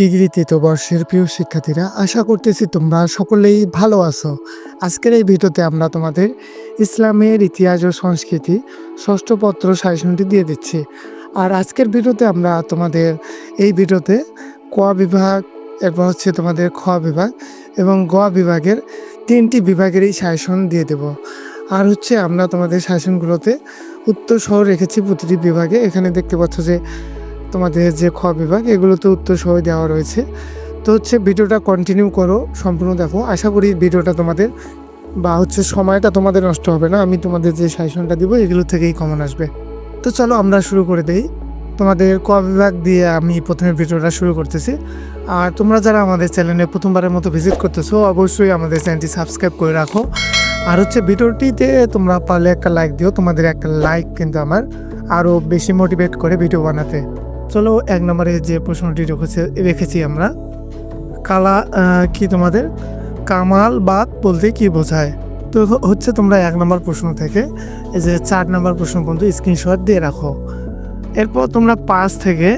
Degree তৃতীয় বর্ষের প্রিয় শিক্ষার্থীরা, আশা করতেছি তোমরা সকলেই ভালো আছো। আজকের এই ভিডিওতে আমরা তোমাদের ইসলামের ইতিহাস ও সংস্কৃতি ষষ্ঠ পত্র সাজেশনটি দিয়ে দিচ্ছি। আর আজকের ভিডিওতে আমরা তোমাদের, এই ভিডিওতে ক বিভাগ, এরপর হচ্ছে তোমাদের খ বিভাগ এবং গ বিভাগের তিনটি বিভাগেরই সাজেশন দিয়ে দেব। আর হচ্ছে আমরা তোমাদের সাজেশনগুলোতে উত্তর সহ রেখেছি প্রতিটি বিভাগে। এখানে দেখতে পাচ্ছ যে তোমাদের যে খ বিভাগ, এগুলোতে উত্তর সহ দেওয়া রয়েছে। তো হচ্ছে ভিডিওটা কন্টিনিউ করো, সম্পূর্ণ দেখো। আশা করি ভিডিওটা তোমাদের বা হচ্ছে সময়টা তোমাদের নষ্ট হবে না। আমি তোমাদের যে সাজেশনটা দিব, এগুলো থেকেই কমন আসবে। তো চলো আমরা শুরু করে দেই। তোমাদের ক বিভাগ দিয়ে আমি প্রথমে ভিডিওটা শুরু করতেছি। আর তোমরা যারা আমাদের চ্যানেলে প্রথমবারের মতো ভিজিট করতেছো, অবশ্যই আমাদের চ্যানেলটি সাবস্ক্রাইব করে রাখো। আর হচ্ছে ভিডিওটিতে তোমরা পারলে একটা লাইক দিও। তোমাদের একটা লাইক কিন্তু আমার আরও বেশি মোটিভেট করে ভিডিও বানাতে। চলো এক নম্বরে যে প্রশ্নটি রেখেছে, রেখেছি আমরা। কালা কি তোমাদের? কামাল বাদ বলতে কি বোঝায়? তো হচ্ছে তোমরা এক নম্বর প্রশ্ন থেকে, এই যে চার নম্বর প্রশ্ন পর্যন্ত স্ক্রিনশট দিয়ে রাখো। এরপর তোমরা পাঁচ থেকে,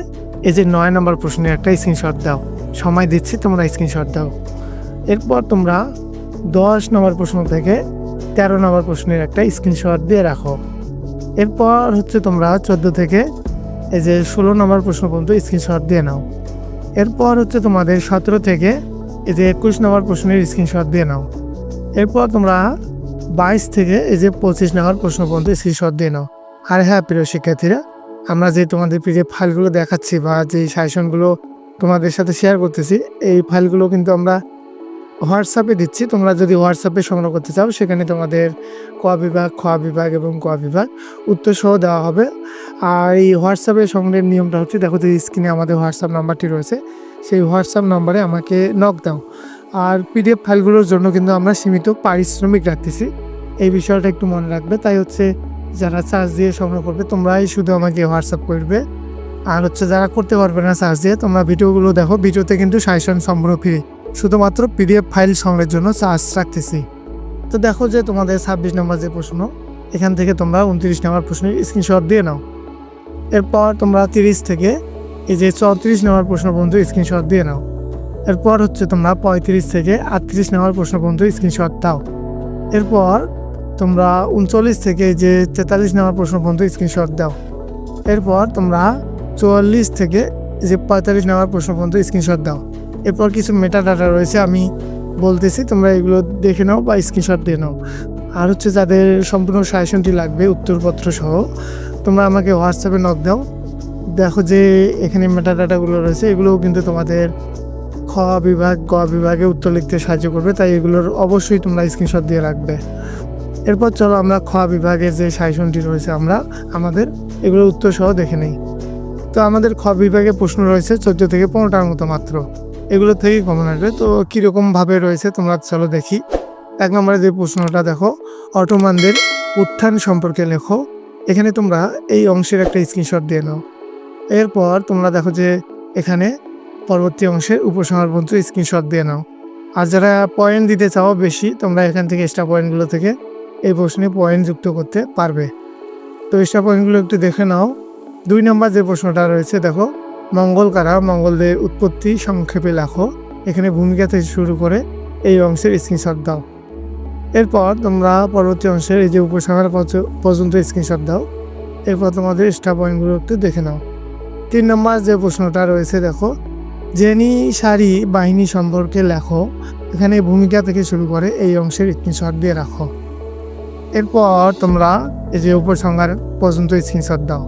এই যে নয় নম্বর প্রশ্নের একটা স্ক্রিনশট দাও। সময় দিচ্ছি, তোমরা স্ক্রিনশট দাও। এরপর তোমরা দশ নম্বর প্রশ্ন থেকে তেরো নম্বর প্রশ্নের একটা স্ক্রিনশট দিয়ে রাখো। এরপর হচ্ছে তোমরা চোদ্দ থেকে এই যে ষোলো নম্বর প্রশ্ন পর্যন্ত স্ক্রিনশট দিয়ে নাও। এরপর হচ্ছে তোমাদের সতেরো থেকে এই যে একুশ নম্বর প্রশ্নের স্ক্রিনশট দিয়ে নাও। এরপর তোমরা বাইশ থেকে এই যে পঁচিশ নম্বর প্রশ্ন পর্যন্ত স্ক্রিনশট দিয়ে নাও। আর হ্যাঁ প্রিয় শিক্ষার্থীরা, আমরা যে তোমাদের পিডিএফ ফাইলগুলো দেখাচ্ছি বা যে সাজেশনগুলো তোমাদের সাথে শেয়ার করতেছি, এই ফাইলগুলো কিন্তু আমরা হোয়াটসঅ্যাপে দিচ্ছি। তোমরা যদি হোয়াটসঅ্যাপে সংগ্রহ করতে চাও, সেখানে তোমাদের ক বিভাগ, খ বিভাগ এবং ক বিভাগ উত্তরসহ দেওয়া হবে। আর এই হোয়াটসঅ্যাপে সংগ্রহের নিয়মটা হচ্ছে, দেখো যে স্ক্রিনে আমাদের হোয়াটসঅ্যাপ নাম্বারটি রয়েছে, সেই হোয়াটসঅ্যাপ নাম্বারে আমাকে নক দাও। আর পিডিএফ ফাইলগুলোর জন্য কিন্তু আমরা সীমিত পারিশ্রমিক রাখতেছি। এই বিষয়টা একটু মনে রাখবে। তাই হচ্ছে যারা চার্জ দিয়ে সংগ্রহ করবে, তোমরাই শুধু আমাকে হোয়াটসঅ্যাপ করবে। আর হচ্ছে যারা করতে পারবে না চার্জ দিয়ে, তোমরা ভিডিওগুলো দেখো। ভিডিওতে কিন্তু সাজেশন সম্পূর্ণ ফ্রি শুধুমাত্র পিডিএফ ফাইল সংগ্রহের জন্য চার্জ রাখতেছি। তো দেখো যে তোমাদের ছাব্বিশ নম্বর যে প্রশ্ন, এখান থেকে তোমরা উনত্রিশ নম্বর প্রশ্নের স্ক্রিনশট দিয়ে নাও। এরপর তোমরা তিরিশ থেকে এই যে চৌত্রিশ নম্বর প্রশ্ন পর্যন্ত স্ক্রিনশট দিয়ে নাও। এরপর হচ্ছে তোমরা পঁয়ত্রিশ থেকে আটত্রিশ নম্বর প্রশ্ন পর্যন্ত স্ক্রিনশট দাও। এরপর তোমরা উনচল্লিশ থেকে যে তেতাল্লিশ নম্বর প্রশ্ন পর্যন্ত স্ক্রিনশট দাও। এরপর তোমরা চুয়াল্লিশ থেকে যে পঁয়তাল্লিশ নম্বর প্রশ্ন পর্যন্ত স্ক্রিনশট দাও। এরপর কিছু মেটা ডাটা রয়েছে, আমি বলতেছি, তোমরা এগুলো দেখে নাও বা স্ক্রিনশট দিয়ে নাও। আর হচ্ছে যাদের সম্পূর্ণ সাজেশনটি লাগবে, উত্তরপত্র সহ তোমরা আমাকে হোয়াটসঅ্যাপে নক দাও। দেখো যে এখানে মেটা ডাটাগুলো রয়েছে, এগুলোও কিন্তু তোমাদের খ বিভাগ, গ বিভাগে উত্তর লিখতে সাহায্য করবে, তাই এগুলোর অবশ্যই তোমরা স্ক্রিনশট দিয়ে রাখবে। এরপর চলো আমরা খ বিভাগের যে সাইশনটি রয়েছে আমরা, আমাদের এগুলোর উত্তর সহ দেখে নেই। তো আমাদের খ বিভাগে প্রশ্ন রয়েছে, চোদ্দ থেকে পনেরোটার মতো মাত্র। এগুলো থেকেই কমন আসবে। তো কীরকমভাবে রয়েছে তোমরা চলো দেখি। এক নম্বরে যে প্রশ্নটা দেখো, অটোমানদের উত্থান সম্পর্কে লেখো। এখানে তোমরা এই অংশের একটা স্ক্রিনশট দিয়ে নাও। এরপর তোমরা দেখো যে এখানে পরবর্তী অংশের উপসংহার পর্যন্ত স্ক্রিনশট দিয়ে নাও। আর যারা পয়েন্ট দিতে চাও বেশি, তোমরা এখান থেকে এক্সট্রা পয়েন্টগুলো থেকে এই প্রশ্নে পয়েন্ট যুক্ত করতে পারবে। তো এক্সট্রা পয়েন্টগুলো একটু দেখে নাও। দুই নম্বর যে প্রশ্নটা রয়েছে, দেখো, মঙ্গল কারা? মঙ্গলদের উৎপত্তি সংক্ষেপে লেখো। এখানে ভূমিকা থেকে শুরু করে এই অংশের স্ক্রিনশট দাও। এরপর তোমরা পরবর্তী অংশের এই যে উপসংহার পর্যন্ত স্ক্রিনশট দাও। এরপর তোমাদের এক্সট্রা পয়েন্টগুলো একটু দেখে নাও। তিন নম্বর যে প্রশ্নটা রয়েছে দেখো, জেনি সারি বাহিনী সম্পর্কে লেখো, এখানে ভূমিকা থেকে শুরু করে এই অংশের স্ক্রিনশট দিয়ে রাখো। এরপর তোমরা এই যে উপসংহার পর্যন্ত স্ক্রিনশট দাও।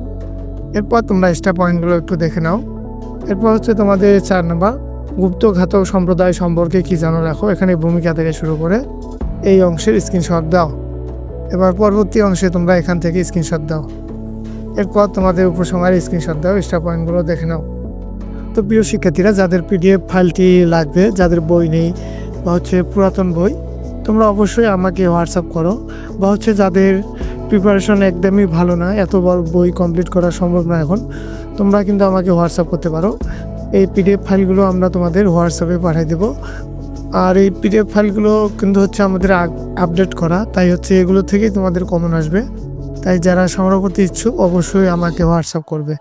এরপর তোমরা এক্সট্রা পয়েন্টগুলো একটু দেখে নাও। এরপর হচ্ছে তোমাদের চার নম্বর গুপ্তঘাতক সম্প্রদায় সম্পর্কে কি জানো রাখো, এখানে ভূমিকা থেকে শুরু করে এই অংশের স্ক্রিনশট দাও। এবার পরবর্তী অংশে তোমরা এখান থেকে স্ক্রিনশট দাও। এরপর তোমাদের উপসংহারে স্ক্রিনশট দাও এক্সট্রা পয়েন্টগুলো দেখে নাও। তো প্রিয় শিক্ষার্থীরা, যাদের পিডিএফ ফাইলটি লাগবে, যাদের বই নেই বা হচ্ছে পুরাতন বই, তোমরা অবশ্যই আমাকে হোয়াটসঅ্যাপ করো বা হচ্ছে যাদের প্রিপারেশন একদমই ভালো না, এত বড় বই কমপ্লিট করা সম্ভব না এখন, তোমরা কিন্তু আমাকে হোয়াটসঅ্যাপ করতে পারো। এই পিডিএফ ফাইলগুলো আমরা তোমাদের হোয়াটসঅ্যাপে পাঠিয়ে দেবো। আর এই পিডিএফ ফাইলগুলো কিন্তু হচ্ছে আমাদের আপডেট করা। তাই হচ্ছে এগুলো থেকেই তোমাদের কমন আসবে। তাই যারা সংগ্রহ করতে ইচ্ছুক, অবশ্যই আমাকে হোয়াটসঅ্যাপ করবে।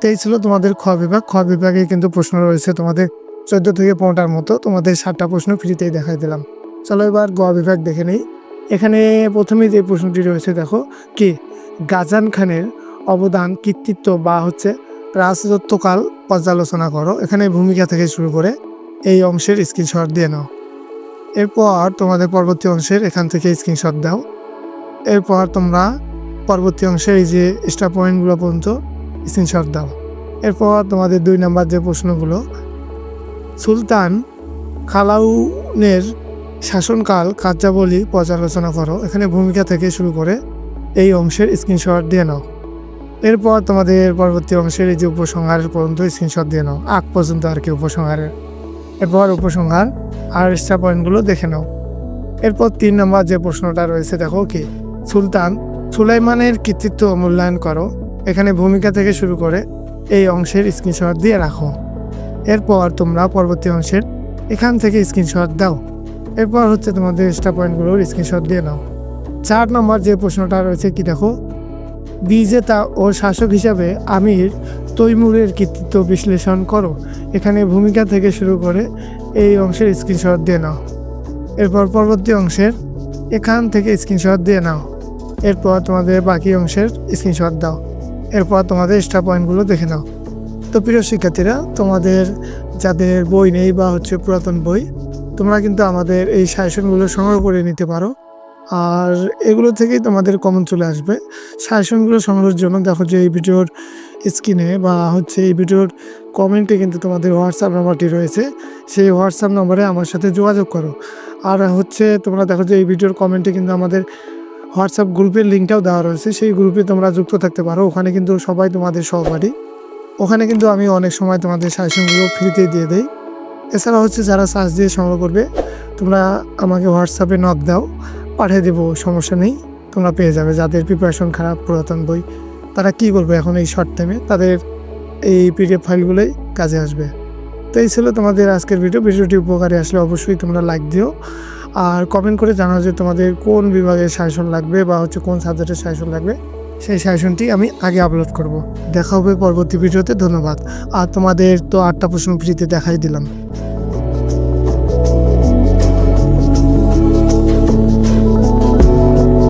তো এই ছিল তোমাদের খ বিভাগ। খ বিভাগে কিন্তু প্রশ্ন রয়েছে তোমাদের চোদ্দ থেকে পনেরোটার মতো। তোমাদের সাতটা প্রশ্ন ফ্রিতেই দেখাই দিলাম। চলো এবার গ বিভাগ দেখে নিই। এখানে প্রথমে যে প্রশ্নটি রয়েছে, দেখো, কি? গাজান খানের অবদান, কৃতিত্ব বা হচ্ছে রাজত্বকাল পর্যালোচনা করো। এখানে ভূমিকা থেকে শুরু করে এই অংশের স্ক্রিনশট দিয়ে নাও। এরপর তোমাদের পরবর্তী অংশের এখান থেকে স্ক্রিনশট দাও। এরপর তোমরা পরবর্তী অংশের এই যে স্টার পয়েন্টগুলো পর্যন্ত স্ক্রিনশট দাও। এরপর তোমাদের দুই নাম্বার যে প্রশ্নগুলো, সুলতান খালাউনের শাসনকাল কার্যাবলী পর্যালোচনা করো। এখানে ভূমিকা থেকে শুরু করে এই অংশের স্ক্রিনশট দিয়ে নাও। এরপর তোমাদের পরবর্তী অংশের এই যে উপসংহারের পর্যন্ত স্ক্রিনশট দিয়ে নাও। আগ পর্যন্ত আর কি উপসংহারের। এরপর উপসংহার আর স্টার পয়েন্টগুলো দেখে নাও। এরপর তিন নম্বর যে প্রশ্নটা রয়েছে, দেখো কি? সুলতান, সুলাইমানের কৃতিত্ব মূল্যায়ন করো। এখানে ভূমিকা থেকে শুরু করে এই অংশের স্ক্রিনশট দিয়ে রাখো। এরপর তোমরা পরবর্তী অংশের এখান থেকে স্ক্রিনশট দাও। এরপর হচ্ছে তোমাদের স্টার পয়েন্টগুলোর স্ক্রিনশট দিয়ে নাও। চার নম্বর যে প্রশ্নটা রয়েছে কি, দেখো? বিজেতা ও শাসক হিসাবে আমির তৈমুরের কৃতিত্ব বিশ্লেষণ করো। এখানে ভূমিকা থেকে শুরু করে এই অংশের স্ক্রিনশট দিয়ে নাও। এরপর পরবর্তী অংশের, এখান থেকে স্ক্রিনশট দিয়ে নাও। এরপর তোমাদের বাকি অংশের স্ক্রিনশট দাও। এরপর তোমাদের স্টার পয়েন্টগুলো দেখে নাও। তো প্রিয় শিক্ষার্থীরা, তোমাদের যাদের বই নেই বা হচ্ছে পুরাতন বই, তোমরা কিন্তু আমাদের এই সাজেশনগুলো সংগ্রহ করে নিতে পারো। আর এগুলো থেকেই তোমাদের কমন চলে আসবে। সাজেশনগুলো সংগ্রহের জন্য দেখো যে এই ভিডিওর স্ক্রিনে বা হচ্ছে এই ভিডিওর কমেন্টে কিন্তু তোমাদের হোয়াটসঅ্যাপ নাম্বারটি রয়েছে। সেই হোয়াটসঅ্যাপ নম্বরে আমার সাথে যোগাযোগ করো। আর হচ্ছে তোমরা দেখো যে এই ভিডিওর কমেন্টে কিন্তু আমাদের হোয়াটসঅ্যাপ গ্রুপের লিঙ্কটাও দেওয়া রয়েছে। সেই গ্রুপে তোমরা যুক্ত থাকতে পারো। ওখানে কিন্তু সবাই তোমাদের সহপাঠী। ওখানে কিন্তু আমি অনেক সময় তোমাদের সাজেশনগুলো ফ্রিতেই দিয়ে দেই। এছাড়া হচ্ছে যারা সার্চ দিয়ে সংগ্রহ করবে, তোমরা আমাকে হোয়াটসঅ্যাপে নক দাও। পাঠিয়ে দেবো, সমস্যা নেই। তোমরা পেয়ে যাবে। যাদের প্রিপারেশন খারাপ, পুরাতন বই, তারা কি করবে এখন এই শর্ট টাইমে তাদের এই পিডিএফ ফাইলগুলোই কাজে আসবে। তো এই ছিল তোমাদের আজকের ভিডিও ভিডিওটি উপকারে আসলে অবশ্যই তোমরা লাইক দিও। আর কমেন্ট করে জানাও যে তোমাদের কোন বিভাগের শাসন লাগবে বা হচ্ছে কোন সাবজেক্টের শাসন লাগবে। সেই সাজেশনটি আমি আগে আপলোড করব। দেখা হবে পরবর্তী ভিডিওতে ধন্যবাদ। আর তোমাদের তো আটটা প্রশ্ন ফ্রিতে দেখাই দিলাম।